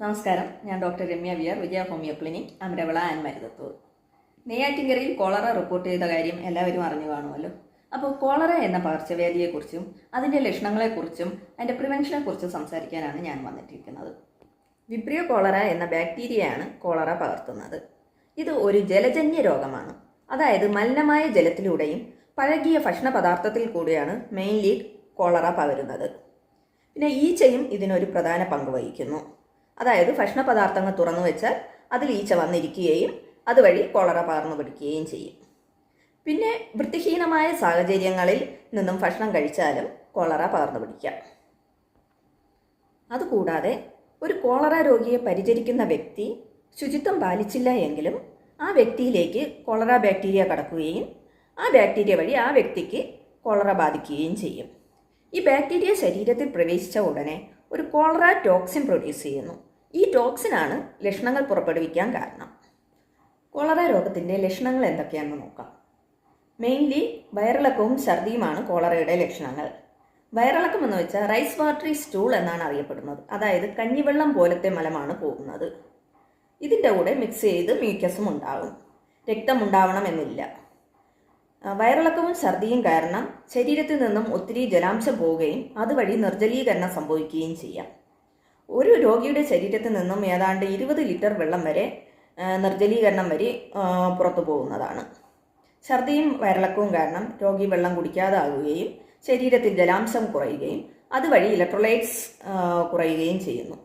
നമസ്കാരം. ഞാൻ doctor Ramya wear Vijaya homeo clinic Amaravila and Maruthathur. നെയ്യാറ്റിൻകരയിൽ cholera report ചെയ്ത കാര്യം എല്ലാവരും അറിഞ്ഞു കാണുമല്ലോ. അപ്പോൾ കോളറ എന്ന പകർച്ചവ്യാധിയെക്കുറിച്ചും അതിന്റെ ലക്ഷണങ്ങളെക്കുറിച്ചും അതിന്റെ പ്രിവെൻഷനെക്കുറിച്ചും സംസാരിക്കാനാണ് ഞാൻ വന്നിട്ടിരിക്കുന്നത്. വിബ്രിയോ കോളറ എന്ന ബാക്ടീരിയയാണ് കോളറ പകർത്തുന്നത്. ഇത് ഒരു ജലജന്യ രോഗമാണ്. അതായത് മലിനമായ ജലത്തിലൂടെയും പഴകിയ ഭക്ഷണ പദാർത്ഥത്തിൽ കൂടിയാണ് മെയിൻലി കോളറ പകരുന്നത്. പിന്നെ ഈച്ചയും ഇതിനൊരു പ്രധാന പങ്ക് വഹിക്കുന്നു. അതായത് ഭക്ഷണ പദാർത്ഥങ്ങൾ തുറന്നു വെച്ചാൽ അതിൽ ഈച്ച വന്നിരിക്കുകയും അതുവഴി കോളറ പകർന്നു പിടിക്കുകയും ചെയ്യും. പിന്നെ വൃത്തിഹീനമായ സാഹചര്യങ്ങളിൽ നിന്നും ഭക്ഷണം കഴിച്ചാലും കോളറ പകർന്നു പിടിക്കാം. അതുകൂടാതെ ഒരു കോളറ രോഗിയെ പരിചരിക്കുന്ന വ്യക്തി ശുചിത്വം പാലിച്ചില്ല എങ്കിലും ആ വ്യക്തിയിലേക്ക് കോളറ ബാക്ടീരിയ കടക്കുകയും ആ ബാക്ടീരിയ വഴി ആ വ്യക്തിക്ക് കോളറ ബാധിക്കുകയും ചെയ്യും. ഈ ബാക്ടീരിയ ശരീരത്തിൽ പ്രവേശിച്ച ഉടനെ ഒരു കോളറ ടോക്സിൻ പ്രൊഡ്യൂസ് ചെയ്യുന്നു. ഈ ടോക്സിനാണ് ലക്ഷണങ്ങൾ പുറപ്പെടുവിക്കാൻ കാരണം. കോളറ രോഗത്തിന്റെ ലക്ഷണങ്ങൾ എന്തൊക്കെയാണെന്ന് നോക്കാം. മെയിൻലി വയറിളക്കവും ഛർദിയുമാണ് കോളറയുടെ ലക്ഷണങ്ങൾ. വയറിളക്കം എന്ന് വെച്ചാൽ റൈസ് വാട്ടറി സ്റ്റൂൾ എന്നാണ് അറിയപ്പെടുന്നത്. അതായത് കഞ്ഞിവെള്ളം പോലത്തെ മലമാണ് പോകുന്നത്. ഇതിന്റെ കൂടെ മിക്സ് ചെയ്ത് മ്യൂക്കസും ഉണ്ടാകും. രക്തം ഉണ്ടാവണമെന്നില്ല ആ, വയറിളക്കവും ഛർദിയും കാരണം ശരീരത്തിൽ നിന്നും ഒത്തിരി ജലാംശം പോവുകയും അതുവഴി നിർജലീകരണം സംഭവിക്കുകയും ചെയ്യാം. ഒരു രോഗിയുടെ ശരീരത്തിൽ നിന്നും ഏതാണ്ട് ഇരുപത് ലിറ്റർ വെള്ളം വരെ നിർജലീകരണം വരെ പുറത്തു പോകുന്നതാണ്. ഛർദിയും വയറിളക്കവും കാരണം രോഗി വെള്ളം കുടിക്കാതാകുകയും ശരീരത്തിൽ ജലാംശം കുറയുകയും അതുവഴി ഇലക്ട്രോലൈറ്റ്സ് കുറയുകയും ചെയ്യുന്നു.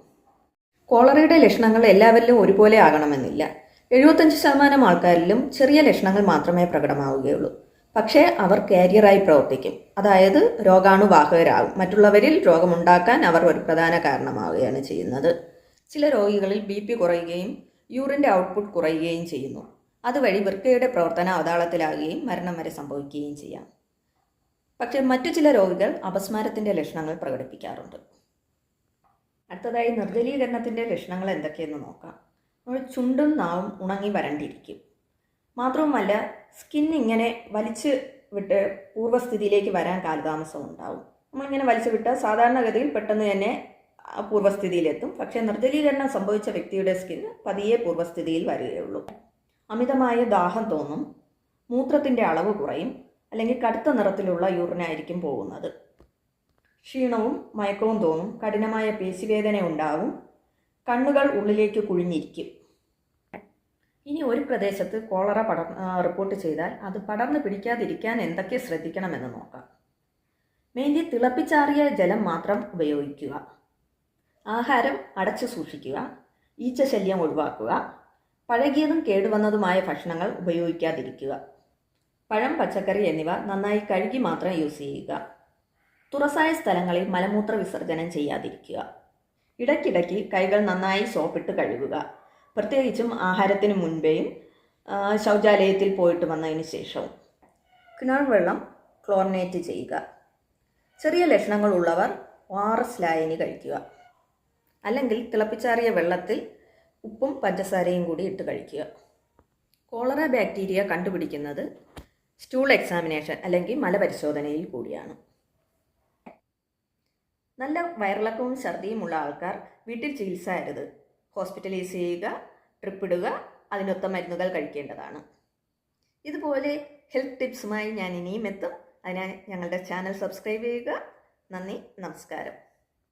കോളറയുടെ ലക്ഷണങ്ങൾ എല്ലാവരിലും ഒരുപോലെ ആകണമെന്നില്ല. എഴുപത്തഞ്ച് ശതമാനം ആൾക്കാരിലും ചെറിയ ലക്ഷണങ്ങൾ മാത്രമേ പ്രകടമാവുകയുള്ളൂ. പക്ഷേ അവർ കാരിയറായി പ്രവർത്തിക്കും. അതായത് രോഗാണുവാഹകരാകും മറ്റുള്ളവരിൽ രോഗമുണ്ടാക്കാൻ അവർ ഒരു പ്രധാന കാരണമാവുകയാണ് ചെയ്യുന്നത്. ചില രോഗികളിൽ ബി പി കുറയുകയും യൂറിന്റെ ഔട്ട്പുട്ട് കുറയുകയും ചെയ്യുന്നു. അതുവഴി വൃക്കയുടെ പ്രവർത്തന അവതാളത്തിലാകുകയും മരണം വരെ സംഭവിക്കുകയും ചെയ്യാം. പക്ഷേ മറ്റു ചില രോഗികൾ അപസ്മാരത്തിന്റെ ലക്ഷണങ്ങൾ പ്രകടിപ്പിക്കാറുണ്ട്. അടുത്തതായി നിർജലീകരണത്തിന്റെ ലക്ഷണങ്ങൾ എന്തൊക്കെയെന്ന് നോക്കാം. ചുണ്ടും നാവും ഉണങ്ങി വരണ്ടിരിക്കും. മാത്രവുമല്ല സ്കിൻ ഇങ്ങനെ വലിച്ച് വിട്ട് പൂർവസ്ഥിതിയിലേക്ക് വരാൻ കാലതാമസം ഉണ്ടാവും. നമ്മളിങ്ങനെ വലിച്ചു വിട്ടാൽ സാധാരണഗതിയിൽ പെട്ടെന്ന് തന്നെ പൂർവസ്ഥിതിയിലെത്തും പക്ഷേ നിർജലീകരണം സംഭവിച്ച വ്യക്തിയുടെ സ്കിൻ പതിയെ പൂർവസ്ഥിതിയിൽ വരികയുള്ളൂ. അമിതമായ ദാഹം തോന്നും മൂത്രത്തിന്റെ അളവ് കുറയും അല്ലെങ്കിൽ കടുത്ത നിറത്തിലുള്ള യൂറിനായിരിക്കും പോകുന്നത്. ക്ഷീണവും മയക്കവും തോന്നും കഠിനമായ പേശിവേദന ഉണ്ടാവും കണ്ണുകൾ ഉള്ളിലേക്ക് കുഴിഞ്ഞിരിക്കും. ഇനി ഒരു പ്രദേശത്ത് കോളറ പടർ റിപ്പോർട്ട് ചെയ്താൽ അത് പടർന്നു പിടിക്കാതിരിക്കാൻ എന്തൊക്കെ ശ്രദ്ധിക്കണമെന്ന് നോക്കാം. മെയിൻലി തിളപ്പിച്ചാറിയ ജലം മാത്രം ഉപയോഗിക്കുക. ആഹാരം അടച്ചു സൂക്ഷിക്കുക. ഈച്ചശല്യം ഒഴിവാക്കുക. പഴകിയതും കേടുവന്നതുമായ ഭക്ഷണങ്ങൾ ഉപയോഗിക്കാതിരിക്കുക. പഴം പച്ചക്കറി എന്നിവ നന്നായി കഴുകി മാത്രം യൂസ് ചെയ്യുക. തുറസായ സ്ഥലങ്ങളിൽ മലമൂത്ര വിസർജനം ചെയ്യാതിരിക്കുക. ഇടയ്ക്കിടയ്ക്ക് കൈകൾ നന്നായി സോപ്പിട്ട് കഴുകുക. പ്രത്യേകിച്ചും ആഹാരത്തിന് മുൻപേയും ശൗചാലയത്തിൽ പോയിട്ട് വന്നതിന് ശേഷവും. കിണർ വെള്ളം ക്ലോറിനേറ്റ് ചെയ്യുക. ചെറിയ ലക്ഷണങ്ങളുള്ളവർ ഒ ആർ ലായനി കഴിക്കുക. അല്ലെങ്കിൽ തിളപ്പിച്ചാറിയ വെള്ളത്തിൽ ഉപ്പും പഞ്ചസാരയും കൂടി ഇട്ട് കഴിക്കുക. കോളറ ബാക്ടീരിയ കണ്ടുപിടിക്കുന്നത് സ്റ്റൂൾ എക്സാമിനേഷൻ അല്ലെങ്കിൽ മലപരിശോധനയിൽ കൂടിയാണ്. നല്ല വയറിളക്കവും ഛർദിയുമുള്ള ആൾക്കാർ വീട്ടിൽ ചികിത്സ അരുത്. ഹോസ്പിറ്റലൈസ് ചെയ്യുക ട്രിപ്പ് ഇടുക അതിനൊത്ത മരുന്നുകൾ കഴിക്കേണ്ടതാണ്. ഇതുപോലെ ഹെൽത്ത് ടിപ്സുമായി ഞാൻ ഇനിയും എത്തും. അതിനായി ഞങ്ങളുടെ ചാനൽ സബ്സ്ക്രൈബ് ചെയ്യുക. നന്ദി നമസ്കാരം.